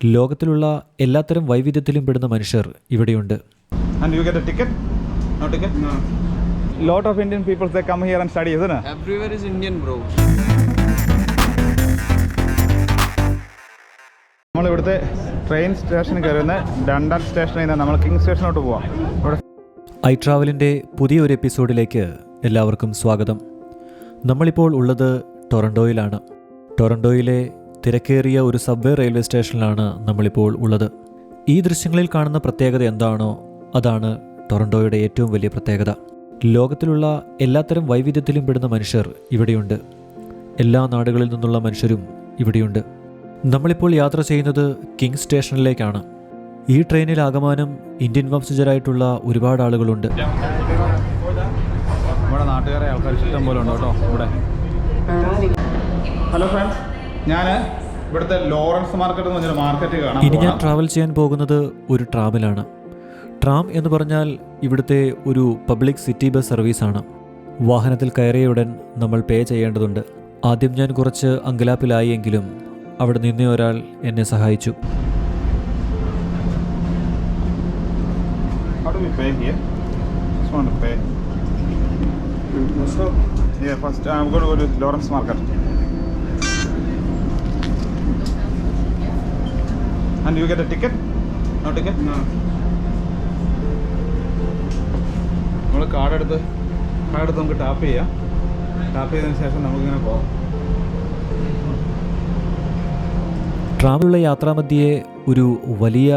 ലോകത്തിലുള്ള എല്ലാത്തരം വൈവിധ്യത്തിലും പെടുന്ന മനുഷ്യർ ഇവിടെയുണ്ട് And you get a ticket? No ticket? No. Lot of Indian people they come here and study, isn't it? Everywhere is നമ്മൾ ഇവിടുത്തെ ട്രെയിൻ സ്റ്റേഷനിൽ കയറുന്ന ഡണ്ടൻ സ്റ്റേഷനിൽ നിന്ന് നമ്മൾ കിങ് സ്റ്റേഷനിലോട്ട് പോവാം ഇവിടെ ഐ ട്രാവലിന്റെ പുതിയൊരു എപ്പിസോഡിലേക്ക് എല്ലാവർക്കും സ്വാഗതം നമ്മളിപ്പോൾ ഉള്ളത് ടൊറൻഡോയിലാണ് ടൊറൻഡോയിലെ തിരക്കേറിയ ഒരു സബ്വേ റെയിൽവേ സ്റ്റേഷനിലാണ് നമ്മളിപ്പോൾ ഉള്ളത്. ഈ ദൃശ്യങ്ങളിൽ കാണുന്ന പ്രത്യേകത എന്താണോ അതാണ് ടൊറൻഡോയുടെ ഏറ്റവും വലിയ പ്രത്യേകത. ലോകത്തിലുള്ള എല്ലാത്തരം വൈവിധ്യത്തിലും പെടുന്ന മനുഷ്യർ ഇവിടെയുണ്ട്. എല്ലാ നാടുകളിൽ നിന്നുള്ള മനുഷ്യരും ഇവിടെയുണ്ട്. നമ്മളിപ്പോൾ യാത്ര ചെയ്യുന്നത് കിങ് സ്റ്റേഷനിലേക്കാണ്. ഈ ട്രെയിനിൽ ആകമാനം ഇന്ത്യൻ വംശജരായിട്ടുള്ള ഒരുപാട് ആളുകളുണ്ട്. നമ്മുടെ നാട്ടുകാരെ ആൾക്കാർ ഇഷ്ടം പോലെ ഉണ്ട് കേട്ടോ ഇവിടെ? Hello friends. ഞാൻ ഇവിടുത്തെ ലോറൻസ് മാർക്കറ്റ് എന്ന് പറഞ്ഞൊരു മാർക്കറ്റ് കാണാം ഇനി ഞാൻ ട്രാവൽ ചെയ്യാൻ പോകുന്നത് ഒരു ട്രാമിലാണ് ട്രാം എന്ന് പറഞ്ഞാൽ ഇവിടുത്തെ ഒരു പബ്ലിക് സിറ്റി ബസ് സർവീസാണ് വാഹനത്തിൽ കയറിയ ഉടൻ നമ്മൾ പേ ചെയ്യേണ്ടതുണ്ട്. ആദ്യം ഞാൻ കുറച്ച് അങ്കലാപ്പിലായി എങ്കിലും അവിടെ നിന്നേ ഒരാൾ എന്നെ സഹായിച്ചു. Lawrence do And you get a ticket? No ticket? No. നമ്മൾ കാർഡ് എടുത്ത് കാർഡ് എടുത്ത് നമുക്ക് ടാപ്പ് ചെയ്യാം. ടാപ്പ് ചെയ്തതിന് ശേഷം നമുക്കിങ്ങനെ പോകാം ട്രാവലുള്ള യാത്രാമധ്യയെ ഒരു വലിയ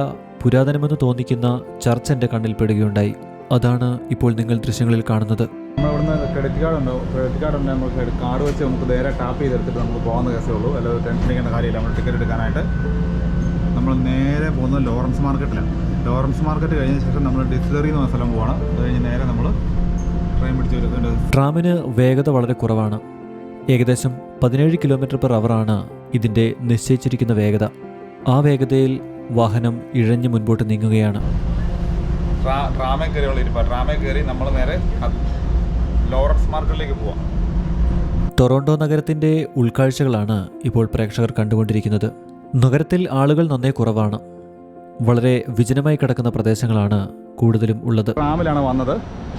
പുരാതനമെന്ന് തോന്നിക്കുന്ന ചർച്ച് എന്റെ കണ്ണിൽ പെടുകയുണ്ടായി. അതാണ് ഇപ്പോൾ നിങ്ങൾ ദൃശ്യങ്ങളിൽ കാണുന്നത്. നമ്മൾ ഇവിടുന്ന് ക്രെഡിറ്റ് കാർഡ് ഉണ്ടോ? ക്രെഡിറ്റ് കാർഡ് ഉണ്ടെങ്കിൽ നമുക്ക് കാർഡ് വെച്ച് നമുക്ക് നേരെ ടാപ്പ് ചെയ്തെടുത്തിട്ട് നമുക്ക് പോകുന്ന കേസേ ഉള്ളൂ. അല്ലാതെ ടെൻഷൻ അടിക്കേണ്ട കാര്യമില്ല. നമ്മൾ ടിക്കറ്റ് എടുക്കാനായിട്ട്. നമ്മൾ നേരെ പോകുന്നത് ലോറൻസ് മാർക്കറ്റിലാണ്. ലോറൻസ് മാർക്കറ്റ് കഴിഞ്ഞ ശേഷം നമ്മൾ ഡിസ്ലറി എന്ന് പറഞ്ഞ സ്ഥലം പോവാണ്. അത് കഴിഞ്ഞ് നേരെ നമ്മൾ ട്രെയിൻ പിടിച്ച് വരുന്നുണ്ട് ട്രാമിന് വേഗത വളരെ കുറവാണ്. ഏകദേശം പതിനേഴ് കിലോമീറ്റർ പെർ അവറാണ് ഇതിന്റെ നിശ്ചയിച്ചിരിക്കുന്ന വേഗത. ആ വേഗതയിൽ വാഹനം ഇഴഞ്ഞ് മുൻപോട്ട് നീങ്ങുകയാണ്. ട്രാമേ കയറി ഇരിപ്പ. ട്രാമേ കയറി നമ്മൾ നേരെ ലോറൻസ് മാർക്കറ്റിലേക്ക് പോവാം. ടൊറോണ്ടോ നഗരത്തിന്റെ ഉൾക്കാഴ്ചകളാണ് ഇപ്പോൾ പ്രേക്ഷകർ കണ്ടുകൊണ്ടിരിക്കുന്നത്. നഗരത്തിൽ ആളുകൾ നന്നേ കുറവാണ്. വളരെ വിജനമായി കിടക്കുന്ന പ്രദേശങ്ങളാണ് കൂടുതലും ഉള്ളത്. റാമിലാണ് വന്നത്.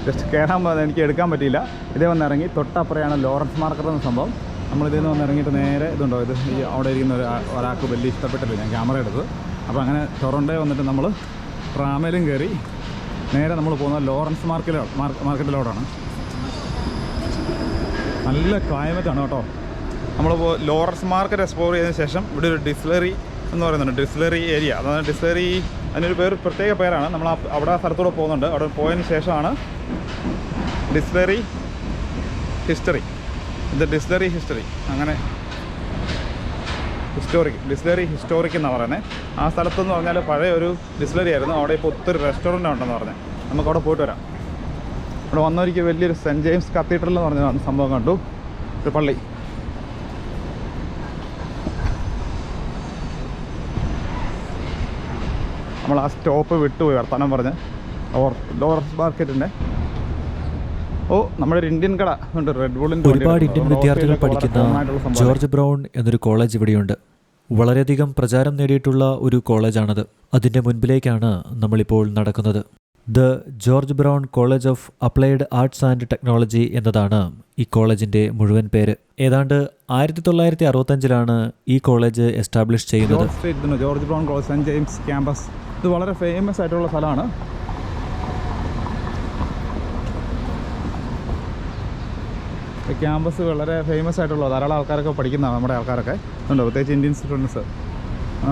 ജസ്റ്റ് കയറാൻ പോകുന്നത് എനിക്ക് എടുക്കാൻ പറ്റിയില്ല. ഇതേ വന്ന് ഇറങ്ങി തൊട്ടപ്പുറയാണ് ലോറൻസ് മാർക്കറ്റ് എന്ന സംഭവം. നമ്മൾ ഇതിൽ നിന്ന് വന്ന് ഇറങ്ങിയിട്ട് നേരെ ഇതുണ്ടോ? ഇത് ഈ അവിടെ ഇരിക്കുന്ന ഒരാൾക്ക് വലിയ ഇഷ്ടപ്പെട്ടില്ല ഞാൻ ക്യാമറ എടുത്തത്. അപ്പോൾ അങ്ങനെ ടൊറൻഡോ വന്നിട്ട് നമ്മൾ ട്രാമയിലും കയറി നേരെ നമ്മൾ പോകുന്നത് ലോറൻസ് മാർക്കറ്റിലോ മാർക്കറ്റിലോടാണ് നല്ല ക്ലൈമറ്റാണ് കേട്ടോ. നമ്മൾ ലോറൻസ് മാർക്കറ്റ് എക്സ്പ്ലോർ ചെയ്തതിന് ശേഷം ഇവിടെ ഒരു ഡിസ്ലറി എന്ന് പറയുന്നുണ്ട്. ഡിസ്ലറി ഏരിയ അതാണ് ഡിസ്ലറി അതിനൊരു പേര് പ്രത്യേക പേരാണ്. നമ്മൾ അവിടെ സ്ഥലത്തൂടെ പോകുന്നുണ്ട്. അവിടെ പോയതിന് ശേഷമാണ് ഡിസ്ലറി ഹിസ്റ്ററി ഇത് ഡിസ്ലറി ഹിസ്റ്ററി അങ്ങനെ ഹിസ്റ്റോറിക് ഡിസ്ലറി ഹിസ്റ്റോറിക് എന്നാണ് പറയുന്നത് ആ സ്ഥലത്തെന്ന് പറഞ്ഞാൽ പഴയ ഒരു ഡിസ്ലറി ആയിരുന്നു. അവിടെ ഇപ്പോൾ ഒത്തിരി റെസ്റ്റോറന്റ് ഉണ്ടെന്ന് പറഞ്ഞത് നമുക്ക് അവിടെ പോയിട്ട് വരാം. അവിടെ വന്നവർക്ക് വലിയൊരു സെന്റ് ജെയിംസ് കത്തീഡ്രൽ എന്ന് പറഞ്ഞ സംഭവം കണ്ടു. ഒരു പള്ളി. നമ്മൾ ആ സ്റ്റോപ്പ് വിട്ടുപോയി വർത്തമാനം പറഞ്ഞ്. ഓർ ഡോർസ് മാർക്കറ്റിന്റെ. ഓ നമ്മുടെ ഒരു ഇന്ത്യൻ കട. ഉണ്ട് റെഡ് ബുള്ളിന്റെ ഒരുപാട് ഇന്ത്യൻ വിദ്യാർത്ഥികൾ പഠിക്കുന്ന ജോർജ് ബ്രൗൺ എന്നൊരു കോളേജ് ഇവിടെയുണ്ട്. വളരെയധികം പ്രചാരം നേടിയിട്ടുള്ള ഒരു കോളേജാണത്. അതിന്റെ മുൻപിലേക്കാണ് നമ്മളിപ്പോൾ നടക്കുന്നത്. The George Brown College of Applied Arts and Technology എന്നതാണ് ഈ കോളേജിന്റെ മുഴുവൻ പേര്. ഏതാണ്ട് ആയിരത്തി തൊള്ളായിരത്തി അറുപത്തഞ്ചിലാണ് ഈ കോളേജ് എസ്റ്റാബ്ലിഷ് ചെയ്യുന്നത്. ജോർജ് ബ്രൗൺ കോളേജ് സെന്റ് ജെയിംസ് ക്യാമ്പസ്. ഇത് വളരെ ഫേമസ് ആയിട്ടുള്ള സ്ഥലമാണ്. ക്യാമ്പസ് വളരെ ഫേമസ് ആയിട്ടുള്ള ധാരാളം ആൾക്കാരൊക്കെ പഠിക്കുന്നതാണ് നമ്മുടെ ആൾക്കാരൊക്കെ. ഉണ്ട് പ്രത്യേകിച്ച് ഇന്ത്യൻ സ്റ്റുഡൻസ്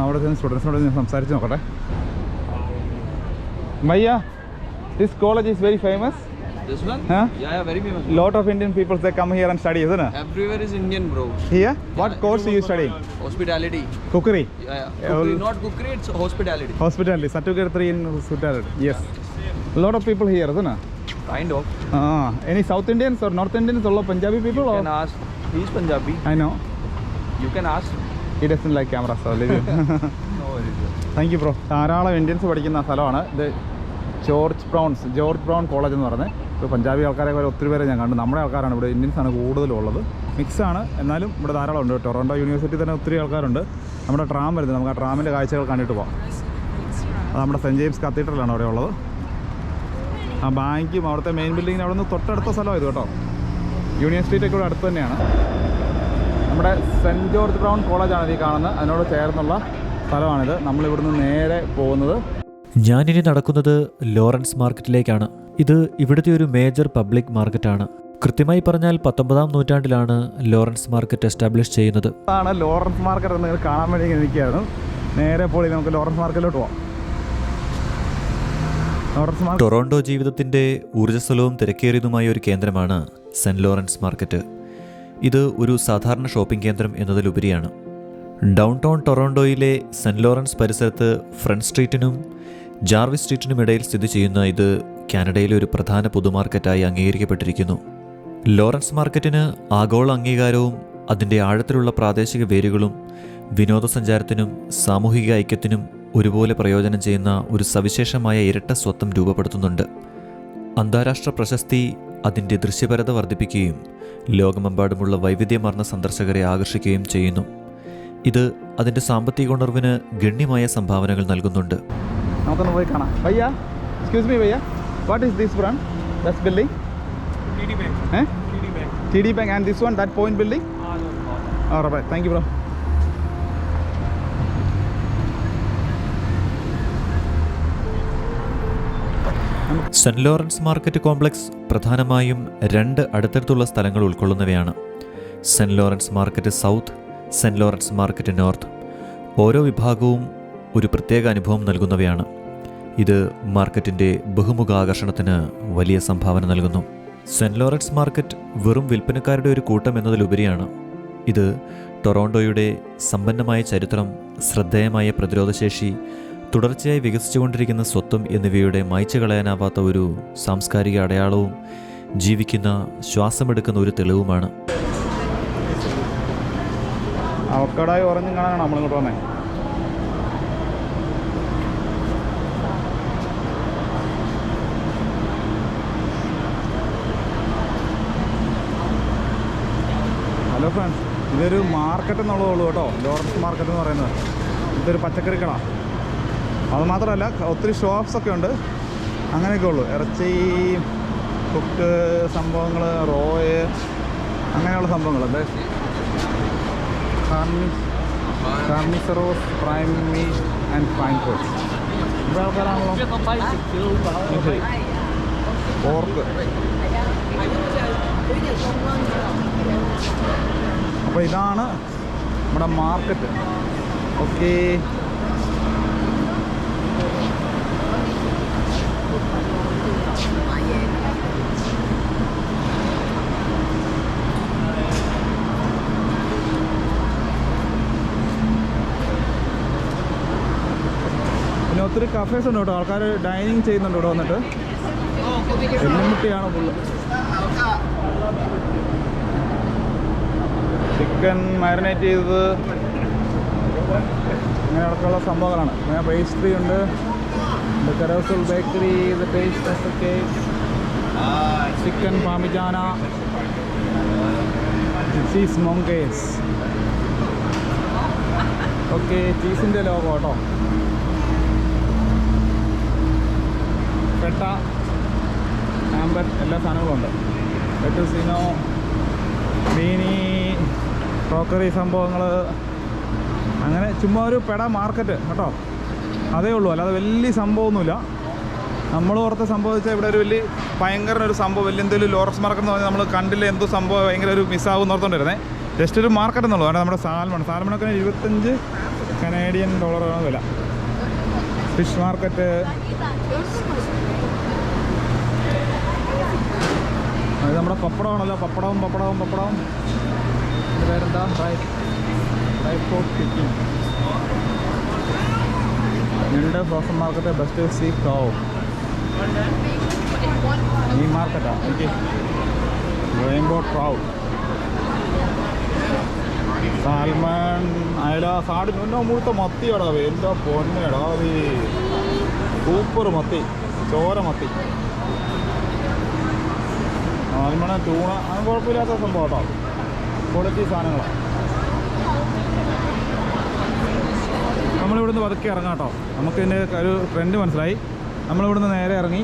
അവിടെ ചെന്ന് സ്റ്റുഡൻസിനോട് ഞാൻ സംസാരിച്ച് നോക്കട്ടെ. മയ്യ this college is very famous This one? Huh? Yeah, yeah, very famous. Lot of Indian people they come here and study, isn't it Everywhere is Indian, bro. Here? What yeah, course are you studying? Hospitality. Cookery. Yeah, yeah. Cookery, not cookery, it's hospitality. Hospitality, certificate 3 in hospitality. Yes. A lot of people here, isn't it? Kind of. Ah, any South Indians or North Indians or Punjabi people? You Or? can ask. He's Punjabi. I know. You can ask. He doesn't like camera, so leave it. Thank you bro ധാരാളം Indians പഠിക്കുന്ന സ്ഥലമാണ് ഇത് George Browns George Brown College എന്ന് പറഞ്ഞത് ഇപ്പോൾ പഞ്ചാബി ആൾക്കാരെ പോലെ ഒത്തിരി പേരെ ഞാൻ കണ്ടു. നമ്മുടെ ആൾക്കാരാണ് ഇവിടെ ഇന്ത്യൻസ് ആണ് കൂടുതലും ഉള്ളത് മിക്സ് ആണ്. എന്നാലും ഇവിടെ ധാരാളം ഉണ്ട് ടൊറോണ്ടോ യൂണിവേഴ്സിറ്റി തന്നെ ഒത്തിരി ആൾക്കാരുണ്ട്. നമ്മുടെ ട്രാം വരുന്നത്. നമുക്ക് ആ ട്രാമിന്റെ കാഴ്ചകൾ കണ്ടിട്ട് പോകാം അത് നമ്മുടെ സെന്റ് ജെയിംസ് കത്തീഡ്രലാണ് അവിടെ ഉള്ളത്. ആ ബാങ്കും അവിടുത്തെ മെയിൻ ബിൽഡിങ്ങിന് അവിടെ നിന്ന് തൊട്ടടുത്ത സ്ഥലമാണ് ഇത് കേട്ടോ. യൂണിയൻ സ്ട്രീറ്റ് ഒക്കെ ഇവിടെ അടുത്ത് തന്നെയാണ്. നമ്മുടെ സെന്റ് ജോർജ് ബ്രൗൺ കോളേജാണ് ഈ കാണുന്നത്. അതിനോട് ചേർന്നുള്ള സ്ഥലമാണിത്. നമ്മളിവിടുന്ന് നേരെ പോകുന്നത്. ഞാനിനി നടക്കുന്നത് ലോറൻസ് മാർക്കറ്റിലേക്കാണ്. ഇത് ഇവിടുത്തെ ഒരു മേജർ പബ്ലിക് മാർക്കറ്റാണ് കൃത്യമായി പറഞ്ഞാൽ പത്തൊമ്പതാം നൂറ്റാണ്ടിലാണ് ലോറൻസ് മാർക്കറ്റ് എസ്റ്റാബ്ലിഷ് ചെയ്യുന്നത്. ആണ് ലോറൻസ് മാർക്കറ്റ് എന്ന് കാണാൻ വേണ്ടി നിൽക്കുകയായിരുന്നു നേരെ പോയി നമുക്ക് ലോറൻസ് മാർക്കറ്റിലോട്ട് പോവാം. ടൊറോണ്ടോ ജീവിതത്തിന്റെ ഊർജസ്വലവും തിരക്കേറിയതുമായ ഒരു കേന്ദ്രമാണ് സെന്റ് ലോറൻസ് മാർക്കറ്റ് ഇത് ഒരു സാധാരണ ഷോപ്പിംഗ് കേന്ദ്രം എന്നതിലുപരിയാണ്. ഡൗൺ ടൗൺ ടൊറോണ്ടോയിലെ സെന്റ് ലോറൻസ് പരിസരത്ത് ഫ്രണ്ട് സ്ട്രീറ്റിനും ജാർവിസ് സ്ട്രീറ്റിനും ഇടയിൽ സ്ഥിതി ചെയ്യുന്ന ഇത് കാനഡയിലെ ഒരു പ്രധാന പൊതുമാർക്കറ്റായി അംഗീകരിക്കപ്പെട്ടിരിക്കുന്നു. ലോറൻസ് മാർക്കറ്റിന് ആഗോള അംഗീകാരവും അതിന്റെ ആഴത്തിലുള്ള പ്രാദേശിക വേരുകളും വിനോദസഞ്ചാരത്തിനും സാമൂഹിക ഐക്യത്തിനും ഒരുപോലെ പ്രയോജനം ചെയ്യുന്ന ഒരു സവിശേഷമായ ഇരട്ട സ്വത്വം രൂപപ്പെടുത്തുന്നുണ്ട്. അന്താരാഷ്ട്ര പ്രശസ്തി അതിന്റെ ദൃശ്യപരത വർദ്ധിപ്പിക്കുകയും ലോകമെമ്പാടുമുള്ള വൈവിധ്യമാർന്ന സന്ദർശകരെ ആകർഷിക്കുകയും ചെയ്യുന്നു. ഇത് അതിന്റെ സാമ്പത്തിക ഉണർവിന് ഗണ്യമായ സംഭാവനകൾ നൽകുന്നുണ്ട്. നമുക്കൊന്ന് പോയി excuse me what is this brand? That's building? TD Bank. Eh? TD Bank. TD Bank and this one, that point building? All Ah, no, no. ആ റബൈ thank you bro Saint Lawrence Market complex പ്രധാനമായും രണ്ട് അടുത്തടുത്തുള്ള സ്ഥലങ്ങൾ ഉൾക്കൊള്ളുന്നവയാണ് Saint Lawrence Market south Saint Lawrence Market north ഓരോ വിഭാഗവും ഒരു പ്രത്യേക അനുഭവം നൽകുന്നവയാണ് ഇത് മാർക്കറ്റിന്റെ ബഹുമുഖാകർഷണത്തിന് വലിയ സംഭാവന നൽകുന്നു. സെന്റ് ലോറൻസ് മാർക്കറ്റ് വെറും വിൽപ്പനക്കാരുടെ ഒരു കൂട്ടം എന്നതിലുപരിയാണ്. ഇത് ടൊറോണ്ടോയുടെ സമ്പന്നമായ ചരിത്രം ശ്രദ്ധേയമായ പ്രതിരോധശേഷി തുടർച്ചയായി വികസിച്ചുകൊണ്ടിരിക്കുന്ന സ്വത്വം എന്നിവയുടെ മായ്ച്ചു കളയാനാവാത്ത ഒരു സാംസ്കാരിക അടയാളവും ജീവിക്കുന്ന ശ്വാസമെടുക്കുന്ന ഒരു തെളിവുമാണ്. അവക്കടായി ഉറഞ്ഞു കാണാനാണ് നമ്മളിങ്ങോട്ട് ഹലോ ഫ്രണ്ട്സ് ഇതൊരു മാർക്കറ്റ് എന്നുള്ളതേ ഉള്ളൂ കേട്ടോ. ലോറൻസ് മാർക്കറ്റ് എന്ന് പറയുന്നത്. ഇതൊരു പച്ചക്കറി കട. അത് മാത്രമല്ല ഒത്തിരി ഷോപ്സൊക്കെ ഉണ്ട്. അങ്ങനെയൊക്കെ ഉള്ളൂ. ഇറച്ചി കുക്ക് സംഭവങ്ങൾ റോയ് അങ്ങനെയുള്ള സംഭവങ്ങൾ Carniceros prime meat and fine food ഇവിടെ ആൾക്കാരാണല്ലോ. ശരി പോർക്ക് അപ്പോൾ ഇതാണ് നമ്മുടെ മാർക്കറ്റ്. ഓക്കെ. പിന്നെ ഒത്തിരി കഫേസ് ഉണ്ട് കേട്ടോ. ആൾക്കാർ ഡൈനിങ് ചെയ്യുന്നുണ്ട് ഇവിടെ വന്നിട്ട്. എല്ലുമുട്ടിയാണ് ഫുള്ള് ചിക്കൻ മാരിനേറ്റ് ചെയ്തത് അങ്ങനെയൊക്കെയുള്ള സംഭവങ്ങളാണ്. പിന്നെ പേസ്ട്രി ഉണ്ട്. കരോസൽ ബേക്കറി ഇത് paste chicken parmigiana cheese mongers okay ചീസിന്റെ logo കേട്ടോ. പെട്ട ആമ്പർ എല്ലാ സാധനങ്ങളും ഉണ്ട്. പെട്ടുസിനോ മീനി ക്രോക്കറി സംഭവങ്ങൾ അങ്ങനെ ചുമ്മാ ഒരു പെട മാർക്കറ്റ് കേട്ടോ. അതേ ഉള്ളൂ. അല്ലാതെ വലിയ സംഭവമൊന്നുമില്ല. നമ്മൾ ഓർത്ത് സംഭവിച്ചാൽ ഇവിടെ ഒരു വലിയ ഭയങ്കര ഒരു സംഭവം വലിയ എന്തെങ്കിലും ലോറൻസ് മാർക്കറ്റ് എന്ന് പറഞ്ഞാൽ നമ്മൾ കണ്ടില്ല എന്തോ സംഭവം ഭയങ്കര ഒരു മിസ്സാകും ഓർത്തോണ്ടിരുന്നേ. ജസ്റ്റ് ഒരു മാർക്കറ്റ് എന്നുള്ളൂ. നമ്മുടെ സാൽമൺ സാൽമണൊക്കെ ഇരുപത്തഞ്ച് കനേഡിയൻ ഡോളറാണ് വില. ഫിഷ് മാർക്കറ്റ് അത് നമ്മുടെ പപ്പടമാണല്ലോ. പപ്പടവും പപ്പടവും പപ്പടവും. പേരെന്താ? പോട്ട് ചിക്കൻ ഞങ്ങളുടെ ഫ്രോസൺ മാർക്കറ്റ് ബെസ്റ്റ് സീ കാവ് ഈ മാർക്കറ്റാ എനിക്ക് റെയിൻബോ ട്രാവ് സാൽമൺ അയല സാടി എന്നെ മുഴുത്ത മത്തിയടാ എന്റെ പൊന്നടാ സൂപ്പർ മത്തി. ചോര മത്തി. സാൽമണ ചൂണ അത് കുഴപ്പമില്ലാത്ത സംഭവം കേട്ടോ ക്വാളിറ്റി സാധനങ്ങളാണ് നമ്മളിവിടുന്ന് പതുക്കെ ഇറങ്ങാം കേട്ടോ. നമുക്ക് ഇതിന്റെ ഒരു ട്രെൻഡ് മനസ്സിലായി. നമ്മളിവിടുന്ന് നേരെ ഇറങ്ങി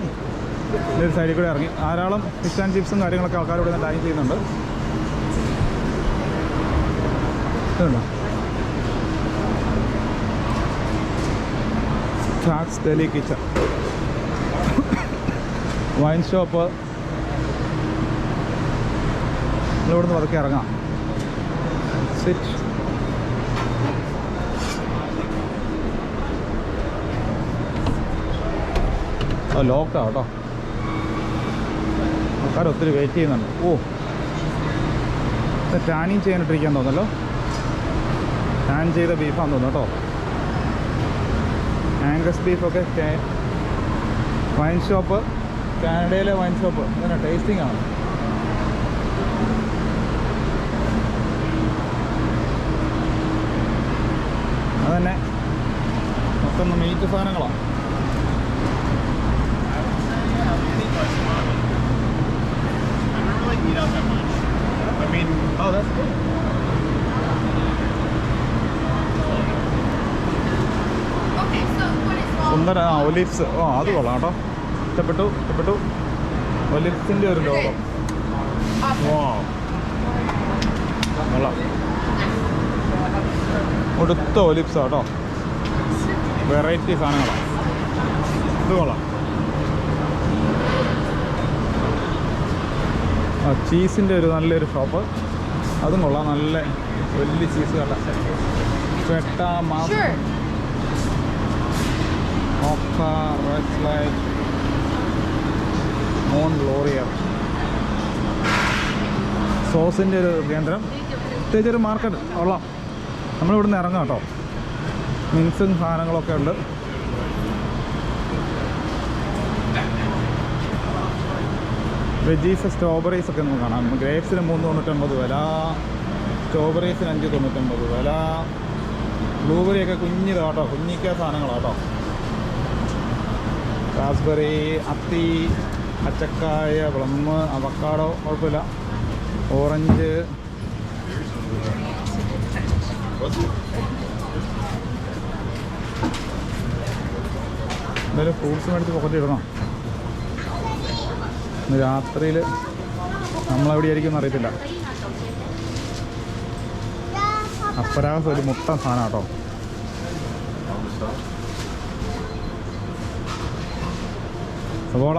ഇതിന്റെ ഒരു സൈഡിൽ കൂടെ ഇറങ്ങി. ധാരാളം ഫിഷ് ആൻഡ് ചിപ്സും കാര്യങ്ങളൊക്കെ ആൾക്കാർ ഇവിടെ ഡൈൻ ചെയ്യുന്നുണ്ട്. ഇതുണ്ടോ? ഡെലി കിച്ചൺ വൈൻ ഷോപ്പ് നമ്മളിവിടുന്ന് പതുക്കെ ഇറങ്ങാം. സിറ്റ് ആ ലോക്കാ കേട്ടോ. ആൾക്കാർ ഒത്തിരി വെയിറ്റ് ചെയ്യുന്നുണ്ട്. ഓ. ടാനിങ് ചെയ്യാനിട്ടിരിക്കാൻ തോന്നല്ലോ ടാൻ ചെയ്ത ബീഫാന്ന് തോന്നുന്നു കേട്ടോ. ആംഗസ് ബീഫൊക്കെ വൈൻ ഷോപ്പ് കാനഡയിലെ വൈൻ ഷോപ്പ് ഇങ്ങനെ ടേസ്റ്റിംഗ് ആണ് അതന്നെ മൊത്തം മീറ്റ് സാധനങ്ങളാണ് oh, that's good. സുന്ദര ആ ഒലിപ്സ് ഓ അത് കൊള്ളാം കേട്ടോ. ഇഷ്ടപ്പെട്ടു ഇഷ്ടപ്പെട്ടു. ഒലിപ്സിന്റെ ഒരു ലോകം. ഓ കൊള്ളാം. ഒടുത്ത ഒലിപ്സ് കേട്ടോ. വെറൈറ്റി സാധനങ്ങളാണ് ഇത് കൊള്ളാം. ആ ചീസിന്റെ ഒരു നല്ലൊരു ഷോപ്പ് അതും കൊള്ളാം. നല്ല വലിയ ചീസ് കണ്ട പെട്ട മാസം ഗ്ലോറിയർ സോസിന്റെ ഒരു കേന്ദ്രം. പ്രത്യേകിച്ച് ഒരു മാർക്കറ്റ് കൊള്ളാം. നമ്മളിവിടുന്ന് ഇറങ്ങാം കേട്ടോ. മിൻസും സാധനങ്ങളൊക്കെ ഉണ്ട്. വെജീസ് സ്ട്രോബറീസ് ഒക്കെ നമുക്ക് കാണാം. ഗ്രേപ്സിന് മൂന്ന് തൊണ്ണൂറ്റൊമ്പത് വില. സ്ട്രോബറീസിന് അഞ്ച് തൊണ്ണൂറ്റൊമ്പത് വില. ബ്ലൂബെറി ഒക്കെ കുഞ്ഞിതാട്ടോ കുഞ്ഞിക്ക സാധനങ്ങളാട്ടോ റാസ്ബെറി അത്തി അച്ചക്കായ പ്ലം അവക്കാടോ കുഴപ്പമില്ല. ഓറഞ്ച് എന്തായാലും ഫ്രൂട്ട്സ് മേടിച്ച് ഇടണം. ഇന്ന് രാത്രിയിൽ നമ്മളെവിടെയായിരിക്കും അറിയത്തില്ല. അപ്പരാസ് ഒരു മുട്ട സാധനം കേട്ടോ. സവോള.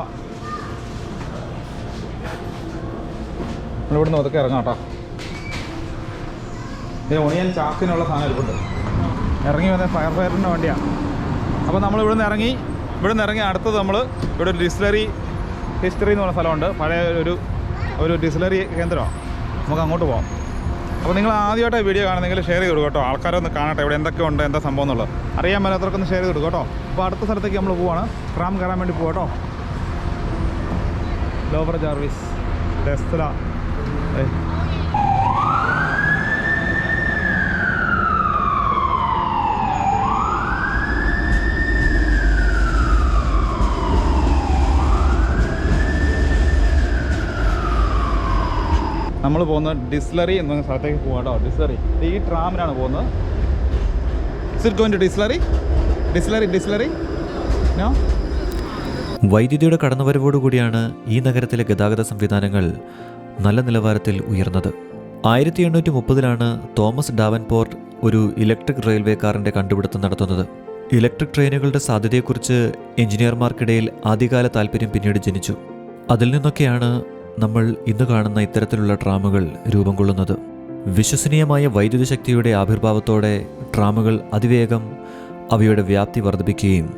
നമ്മളിവിടുന്ന് ഒതുക്കെ ഇറങ്ങാം കേട്ടോ. ഇത് ഒണിയൻ ചാക്കിനുള്ള സാധനം ഇരിപ്പുണ്ട് ഇറങ്ങി വന്ന ഫയർ ഫയറിന്റെ വണ്ടിയാണ് അപ്പോൾ നമ്മൾ ഇവിടുന്ന് ഇറങ്ങി നിന്ന് ഇറങ്ങി അടുത്തത് നമ്മൾ ഇവിടെ ഒരു ഡിസ്ലറി ഹിസ്റ്ററി എന്ന് പറഞ്ഞ സ്ഥലമുണ്ട്. പഴയ ഒരു ഒരു ഡിസ്ലറി കേന്ദ്രമാണ്. നമുക്ക് അങ്ങോട്ട് പോകാം അപ്പോൾ നിങ്ങൾ ആദ്യമായിട്ട് വീഡിയോ കാണുന്നെങ്കിൽ ഷെയർ ചെയ്ത് കൊടുക്കും കേട്ടോ. ആൾക്കാരൊന്ന് കാണട്ടെ. ഇവിടെ എന്തൊക്കെ ഉണ്ട് എന്താ സംഭവം എന്നുള്ളത്. അറിയാൻ മേലാത്തവർക്കൊന്ന് ഷെയർ ചെയ്ത് കൊടുക്കും കേട്ടോ. അപ്പോൾ അടുത്ത സ്ഥലത്തേക്ക് നമ്മൾ പോവാണ്. ട്രാം കയറാൻ വേണ്ടി പോവാം കേട്ടോ. ലോവർ ജാർവിസ് ടെസ്ല നമ്മൾ പോകുന്നത് ഡിസ്ലറി എന്ന സ്ഥലത്തേക്ക് പോകാം കേട്ടോ ഡിസ്ലറി. ഈ ട്രാമിനാണ് പോകുന്നത്. It to distillery? Distillery distillery? No വൈദ്യുതിയുടെ കടന്നുവരവോടുകൂടിയാണ് ഈ നഗരത്തിലെ ഗതാഗത സംവിധാനങ്ങൾ നല്ല നിലവാരത്തിൽ ഉയർന്നത്. ആയിരത്തി എണ്ണൂറ്റി മുപ്പതിലാണ് തോമസ് ഡാവൻപോർട്ട് ഒരു ഇലക്ട്രിക് റെയിൽവേ കാറിന്റെ കണ്ടുപിടുത്തം നടത്തുന്നത്. ഇലക്ട്രിക് ട്രെയിനുകളുടെ സാധ്യതയെക്കുറിച്ച് എഞ്ചിനീയർമാർക്കിടയിൽ ആദ്യകാല താല്പര്യം പിന്നീട് ജനിച്ചു. അതിൽ നിന്നൊക്കെയാണ് നമ്മൾ ഇന്ന് കാണുന്ന ഇത്തരത്തിലുള്ള ട്രാമുകൾ രൂപം കൊള്ളുന്നത്. വിശ്വസനീയമായ വൈദ്യുതി ശക്തിയുടെ ആവിർഭാവത്തോടെ ട്രാമുകൾ അതിവേഗം അവയുടെ വ്യാപ്തി വർദ്ധിപ്പിക്കുകയും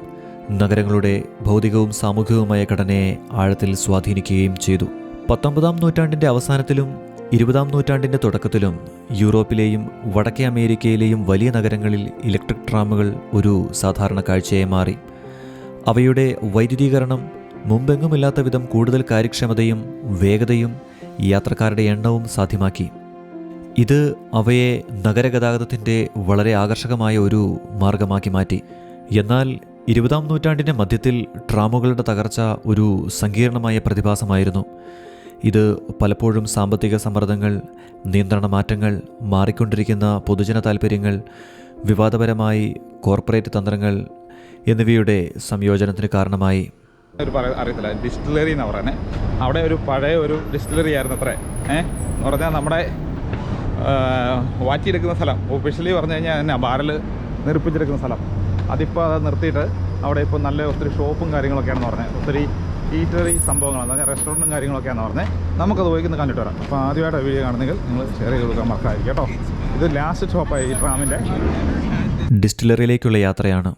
നഗരങ്ങളുടെ ഭൗതികവും സാമൂഹികവുമായ ഘടനയെ ആഴത്തിൽ സ്വാധീനിക്കുകയും ചെയ്തു. പത്തൊമ്പതാം നൂറ്റാണ്ടിന്റെ അവസാനത്തിലും ഇരുപതാം നൂറ്റാണ്ടിന്റെ തുടക്കത്തിലും യൂറോപ്പിലെയും വടക്കേ അമേരിക്കയിലെയും വലിയ നഗരങ്ങളിൽ ഇലക്ട്രിക് ട്രാമുകൾ ഒരു സാധാരണ കാഴ്ചയായി മാറി. അവയുടെ വൈദ്യുതീകരണം മുമ്പെങ്ങുമില്ലാത്ത വിധം കൂടുതൽ കാര്യക്ഷമതയും വേഗതയും യാത്രക്കാരുടെ എണ്ണവും സാധ്യമാക്കി. ഇത് അവയെ നഗരഗതാഗതത്തിന്റെ വളരെ ആകർഷകമായ ഒരു മാർഗമാക്കി മാറ്റി. എന്നാൽ ഇരുപതാം നൂറ്റാണ്ടിന്റെ മധ്യത്തിൽ ട്രാമുകളുടെ തകർച്ച ഒരു സങ്കീർണമായ പ്രതിഭാസമായിരുന്നു. ഇത് പലപ്പോഴും സാമ്പത്തിക സമ്മർദ്ദങ്ങൾ നിയന്ത്രണ മാറ്റങ്ങൾ മാറിക്കൊണ്ടിരിക്കുന്ന പൊതുജന താൽപ്പര്യങ്ങൾ വിവാദപരമായി കോർപ്പറേറ്റ് തന്ത്രങ്ങൾ എന്നിവയുടെ സംയോജനത്തിന് കാരണമായി. ഒരു പറ അറിയത്തില്ല. ഡിസ്റ്റിലറി എന്ന് പറയുന്നത് അവിടെ ഒരു പഴയ ഒരു ഡിസ്റ്റിലറി ആയിരുന്നു അത്രേ ഏഹ് എന്ന് പറഞ്ഞാൽ നമ്മുടെ വാറ്റിയെടുക്കുന്ന സ്ഥലം. ഒഫീഷ്യലി പറഞ്ഞു കഴിഞ്ഞാൽ തന്നെ ബാരൽ നിർപ്പിച്ചെടുക്കുന്ന സ്ഥലം. അതിപ്പോൾ അത് നിർത്തിയിട്ട് അവിടെ ഇപ്പോൾ നല്ല ഒത്തിരി ഷോപ്പും കാര്യങ്ങളൊക്കെയാണെന്ന് പറഞ്ഞത് ഒത്തിരി ഈറ്ററി സംഭവങ്ങളാണ്. പറഞ്ഞാൽ റെസ്റ്റോറന്റും കാര്യങ്ങളൊക്കെയാണെന്ന് പറഞ്ഞത് നമുക്കത് പോയിന്ന് കണ്ടിട്ട് വരാം. അപ്പോൾ ആദ്യമായിട്ട് വീഡിയോ കാണുന്നെങ്കിൽ നിങ്ങൾ ഷെയർ ചെയ്ത് കൊടുക്കാൻ മറക്കാതിരിക്കും കേട്ടോ. ഇത് ലാസ്റ്റ് ഷോപ്പായി ഈ ട്രാമിന്റെ ഡിസ്റ്റിലറിയിലേക്കുള്ള യാത്രയാണ്.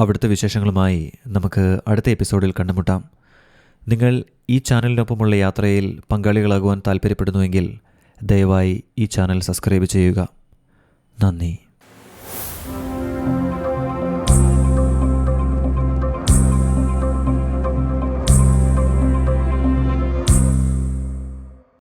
അവിടുത്തെ വിശേഷങ്ങളുമായി നമുക്ക് അടുത്ത എപ്പിസോഡിൽ കണ്ടുമുട്ടാം. നിങ്ങൾ ഈ ചാനലിനൊപ്പമുള്ള യാത്രയിൽ പങ്കാളികളാകുവാൻ താൽപ്പര്യപ്പെടുന്നുവെങ്കിൽ ദയവായി ഈ ചാനൽ സബ്സ്ക്രൈബ് ചെയ്യുക. നന്ദി.